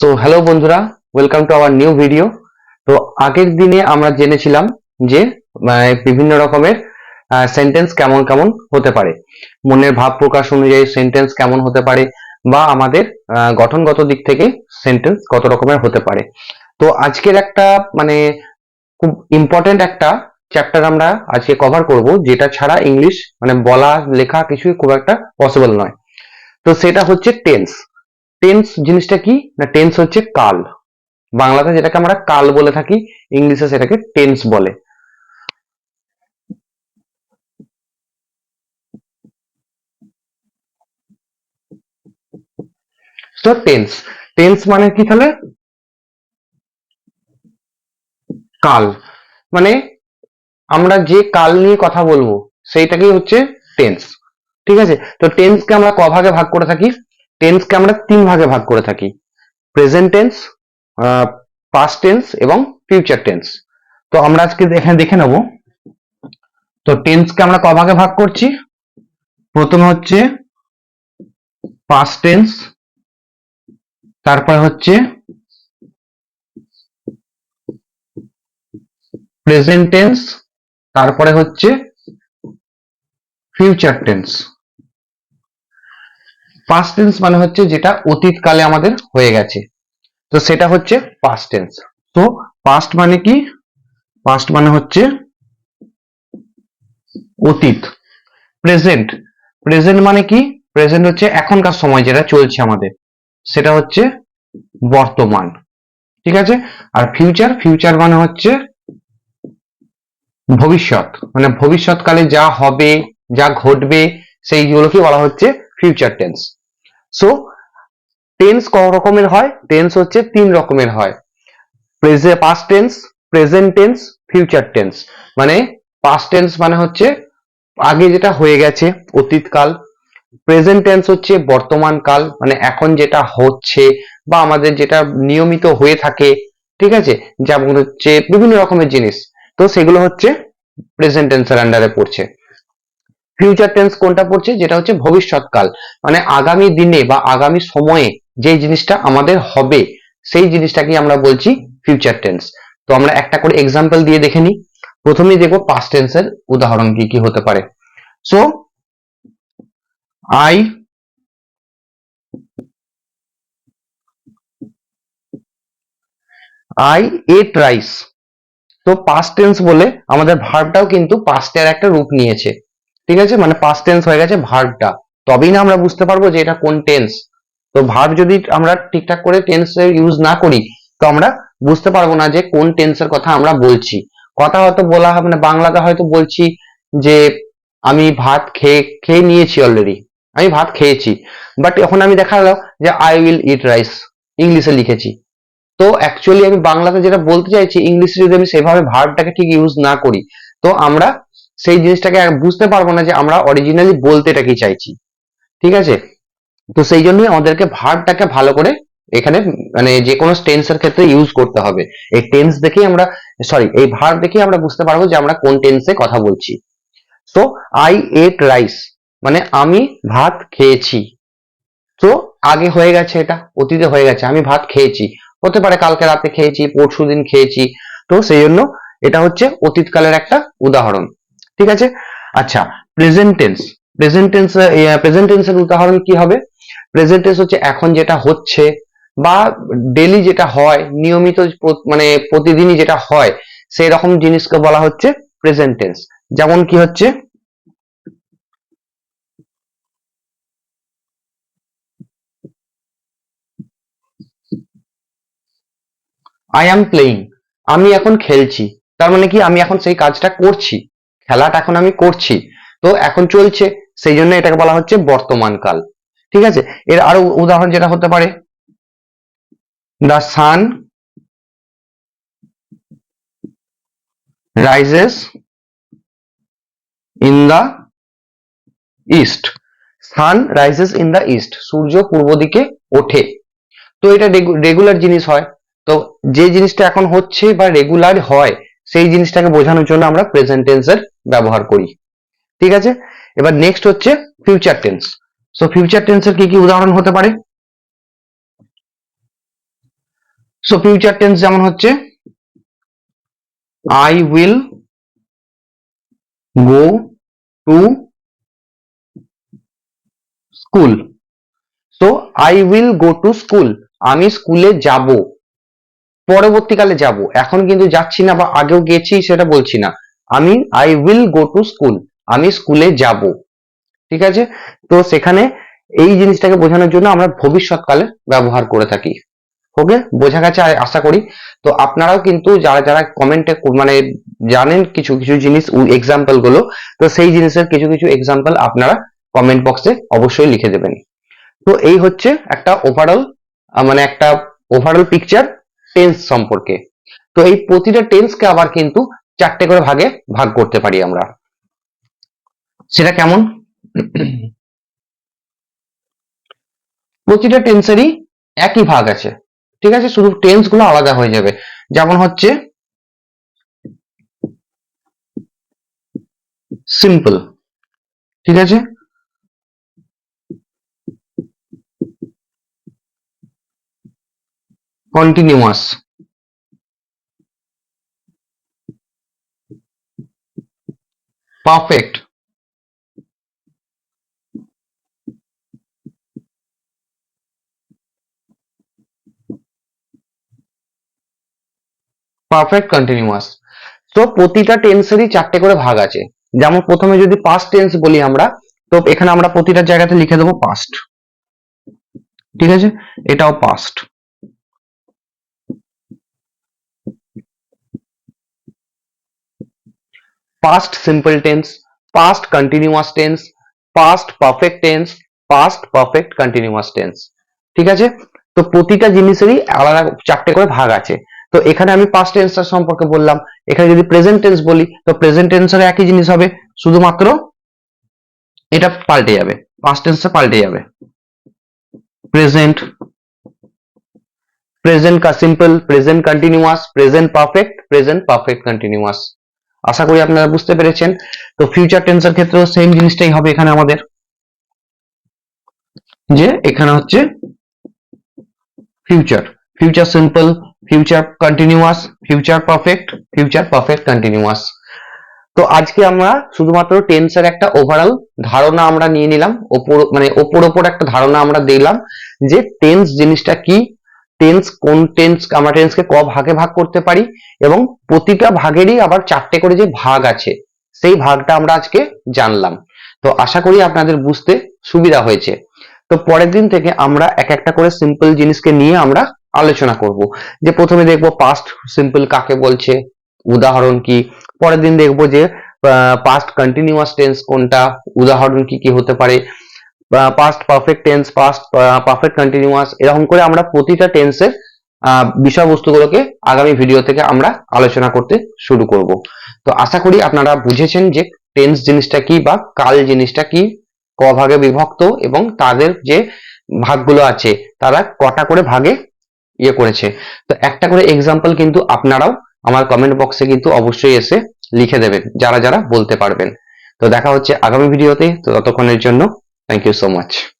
তো হ্যালো বন্ধুরা welcome to our new video তো আগের দিনে আমরা জেনেছিলাম যে বিভিন্ন রকমের সেন্টেন্স কেমন কেমন হতে পারে। মনের ভাব প্রকাশ অনুযায়ী সেন্টেন্স কেমন হতে পারে বা আমাদের গঠনগত দিক থেকে সেন্টেন্স কত রকমের হতে পারে। তো আজকের একটা মানে খুব ইম্পর্টেন্ট একটা চ্যাপ্টার আমরা আজকে কভার করব, যেটা ছাড়া ইংলিশ মানে বলা, লেখা কিছুই খুব একটা পসিবল নয়। তো সেটা হচ্ছে টেন্স টেন্স জিনিসটা কি? না টেন্স হচ্ছে কাল। বাংলাতে যেটাকে আমরা কাল বলে থাকি, ইংলিশে সেটাকে টেন্স বলে। টেন্স টেন্স মানে কি তাহলে? কাল। মানে আমরা যে কাল নিয়ে কথা বলব, সেইটাকেই হচ্ছে টেন্স ঠিক আছে? তো টেন্সকে আমরা ক ভাগে ভাগ করে থাকি? টেন্সকে আমরা তিন ভাগে ভাগ করে থাকি। প্রেজেন্ট টেন্স পাস্ট টেন্স এবং ফিউচার টেন্স তো আমরা আজকে এখানে দেখে নেব। তো টেন্সকে আমরা ভাগে ভাগ করছি? প্রথমে হচ্ছে পাস্ট টেন্স তারপরে হচ্ছে প্রেজেন্ট টেন্স তারপরে হচ্ছে ফিউচার টেন্স পাস্ট টেন্স মানে হচ্ছে যেটা অতীতকালে আমাদের হয়ে গেছে। তো সেটা হচ্ছে পাস্ট টেন্স তো পাস্ট মানে কি? পাস্ট মানে হচ্ছে অতীত। প্রেজেন্ট প্রেজেন্ট মানে কি? প্রেজেন্ট হচ্ছে এখনকার সময় যেটা চলছে আমাদের। সেটা হচ্ছে বর্তমান। ঠিক আছে? আর ফিউচার ফিউচার মানে হচ্ছে ভবিষ্যৎ। মানে ভবিষ্যৎকালে যা হবে, যা ঘটবে, সেইগুলোকে বলা হচ্ছে ফিউচার টেন্স সো টেন্স ক রকমের হয়? টেন্স হচ্ছে তিন রকমের হয়। Present past tense present tense future tense মানে পাস্ট টেন্স মানে হচ্ছে আগে যেটা হয়ে গেছে, অতীতকাল। প্রেজেন্ট টেন্স হচ্ছে বর্তমান কাল মানে এখন যেটা হচ্ছে বা আমাদের যেটা নিয়মিত হয়ে থাকে, ঠিক আছে? যেমন হচ্ছে বিভিন্ন রকমের জিনিস। তো সেগুলো হচ্ছে প্রেজেন্ট টেন্সের আন্ডারে পড়ছে। ফিউচার টেন্স কোনটা পড়ছে? যেটা হচ্ছে ভবিষ্যৎকাল। মানে আগামী দিনে বা আগামী সময়ে যে জিনিসটা আমাদের হবে, সেই জিনিসটাকে আমরা বলছি ফিউচার টেন্স তো আমরা একটা করে এক্সাম্পল দিয়ে দেখে নিই। প্রথমেই দেখব পাস্ট টেন্সের উদাহরণ কি কি হতে পারে। So I I ate rice তো পাস্ট টেন্স বলে আমাদের ভার্বটাও কিন্তু পাস্টের একটা রূপ নিয়েছে। ঠিক আছে? মানে পাস্ট টেন্স হয়ে গেছে ভার্বটা তবেই না আমরা বুঝতে পারব যে এটা কোন টেন্স তো ভার্ব যদি আমরা ঠিকঠাক করে টেন্স ইউজ না করি, তো আমরা বুঝতে পারব না যে কোন টেন্সের কথা আমরা বলছি। কথা হয়তো বলা হবে না, বাংলাতে হয়তো বলছি যে, আমি ভাত খেয়ে খেয়ে নিয়েছি অলরেডি আমি ভাত খেয়েছি। বাট এখন আমি দেখা গেল যে আই উইল ইট রাইস ইংলিশে লিখেছি। তো অ্যাকচুয়ালি আমি বাংলাতে যেটা বলতে চাইছি, ইংলিশে যদি আমি সেভাবে ভার্বটাকে ঠিক ইউজ না করি, তো আমরা সেই জিনিসটাকে বুঝতে পারব না যে আমরা অরিজিনালি বলতে এটা কি চাইছি। ঠিক আছে? তো সেই জন্যই আমাদেরকে ভার্বটাকে ভালো করে এখানে মানে যে কোনো টেন্সের ক্ষেত্রে ইউজ করতে হবে। এই টেন্স দেখেই আমরা সরি এই ভার্ব দেখেই আমরা বুঝতে পারব যে আমরা কোন টেন্সে কথা বলছি। তো আই এট রাইস মানে আমি ভাত খেয়েছি। তো আগে হয়ে গেছে এটা, অতীতে হয়ে গেছে, আমি ভাত খেয়েছি। হতে পারে কালকে রাতে খেয়েছি পরশু দিন খেয়েছি। তো সেই জন্য এটা হচ্ছে অতীতকালের একটা উদাহরণ। ঠিক আছে? আচ্ছা প্রেজেন্ট টেন্স প্রেজেন্ট টেন্স উদাহরণ কি হবে? প্রেজেন্ট টেন্স হচ্ছে এখন যেটা হচ্ছে বা ডেলি যেটা হয়, নিয়মিত মানে প্রতিদিনই যেটা হয় সেই রকম জিনিসকে বলা হচ্ছে প্রেজেন্ট টেন্স যেমন কি হচ্ছে? আই অ্যাম প্লেইং আমি এখন খেলছি। তার মানে কি? আমি এখন সেই কাজটা করছি। খেলাটা এখন আমি করছি। তো এখন চলছে, সেই জন্য এটাকে বলা হচ্ছে বর্তমান কাল ঠিক আছে? এর আরও উদাহরণ যেটা হতে পারে। The sun rises in the east sun rises in the east সূর্য পূর্ব দিকে ওঠে। তো এটা রেগুলার জিনিস হয়। তো যে জিনিসটা এখন হচ্ছে বা রেগুলার হয়, সেই জিনিসটাকে বোঝানোর জন্য আমরা প্রেজেন্ট টেন্সের ব্যবহার করি। ঠিক আছে? এবার নেক্সট হচ্ছে ফিউচার টেন্স সো ফিউচার টেন্সের কি কি উদাহরণ হতে পারে? সো ফিউচার টেন্স যেমন হচ্ছে I will go to school so I will go to school আমি স্কুলে যাব। পরবর্তীকালে যাব। এখন কিন্তু যাচ্ছি না বা আগেও গেছি, সেটা বলছি না। আমি I will go to school আমি স্কুলে যাব। ঠিক আছে? তো সেখানে এই জিনিসটাকে বোঝানোর জন্য আমরা ভবিষ্যৎকালে ব্যবহার করে থাকি। ওকে? বোঝা গেছে আশা করি। তো আপনারাও কিন্তু যারা যারা কমেন্টে মানে জানেন কিছু কিছু জিনিস এক্সাম্পলগুলো তো সেই জিনিসের কিছু কিছু এক্সাম্পল আপনারা কমেন্ট বক্সে অবশ্যই লিখে দেবেন। তো এই হচ্ছে একটা ওভারঅল মানে একটা ওভারঅল পিকচার টেন্স সম্পর্কে। তো এই প্রতিটা টেন্সকে আবার কিন্তু চারটে করে ভাগে ভাগ করতে পারি আমরা। সেটা কেমন? প্রতিটা টেন্সেরই একই ভাগ আছে। ঠিক আছে? শুধু টেন্সগুলো আলাদা হয়ে যাবে। যেমন হচ্ছে সিম্পল ঠিক আছে? Continuous perfect. পারফেক্ট কন্টিনিউয়াস তো প্রতিটা টেন্সেরই চারটে করে ভাগ আছে। যেমন প্রথমে যদি পাস্ট টেন্স বলি আমরা, তো এখানে আমরা প্রতিটা জায়গাতে লিখে দেবো পাস্ট ঠিক আছে? এটাও past past simple tense past continuous tense past perfect tense past perfect continuous tense ঠিক আছে? তো প্রতিটা জিনিসেরই আলাদা চারটে করে ভাগ আছে। তো এখানে আমি পাস্ট টেন্সটার সম্পর্কে বললাম। এখানে যদি প্রেজেন্ট টেন্স বলি, তো প্রেজেন্ট টেন্সের একই জিনিস হবে, শুধুমাত্র এটা পাল্টে যাবে। পাস্ট টেন্সটা পাল্টে যাবে। Present present simple present continuous present perfect present perfect continuous আশা করি আপনারা বুঝতে পেরেছেন। তো ফিউচার টেন্সের ক্ষেত্রেও সেম জিনিসটাই হবে এখানে আমাদের। যে এখানে হচ্ছে future future simple future continuous future perfect future perfect continuous তো আজকে আমরা শুধুমাত্র টেন্সের একটা ওভারঅল ধারণা আমরা নিয়ে নিলাম। ওপর মানে ওপর ওপর একটা ধারণা আমরা দিলাম যে টেন্স জিনিসটা কি টেন্স কোন টেন্স আমরা টেন্সকে ক ভাগে ভাগ করতে পারি এবং প্রতিটা ভাগেরই আবার চারটে করে যে ভাগ আছে, সেই ভাগটা আমরা আজকে জানলাম। তো আশা করি আপনাদের বুঝতে সুবিধা হয়েছে। তো পরের দিন থেকে আমরা এক একটা করে সিম্পল জিনিসকে নিয়ে আমরা আলোচনা করব। যে প্রথমে দেখব পাস্ট সিম্পল কাকে বলছে, উদাহরণ কি? পরের দিন দেখব যে পাস্ট কন্টিনিউয়াস টেন্স কোনটা, উদাহরণ কি কি হতে পারে? Past perfect tense past perfect continuous এরকম করে আমরা প্রতিটা টেন্সের বিষয়বস্তুগুলোকে আগামী ভিডিও থেকে আমরা আলোচনা করতে শুরু করব। তো আশা করি আপনারা বুঝেছেন যে টেন্স জিনিসটা কি বা কাল জিনিসটা কি, ক ভাগে বিভক্ত এবং তাদের যে ভাগগুলো আছে, তারা কটা করে ভাগে ইয়ে করেছে। তো একটা করে এক্সাম্পল কিন্তু আপনারাও আমার কমেন্ট বক্সে কিন্তু অবশ্যই এসে লিখে দেবেন, যারা যারা বলতে পারবেন। তো দেখা হচ্ছে আগামী ভিডিওতে তো ততক্ষণের জন্য thank you so much.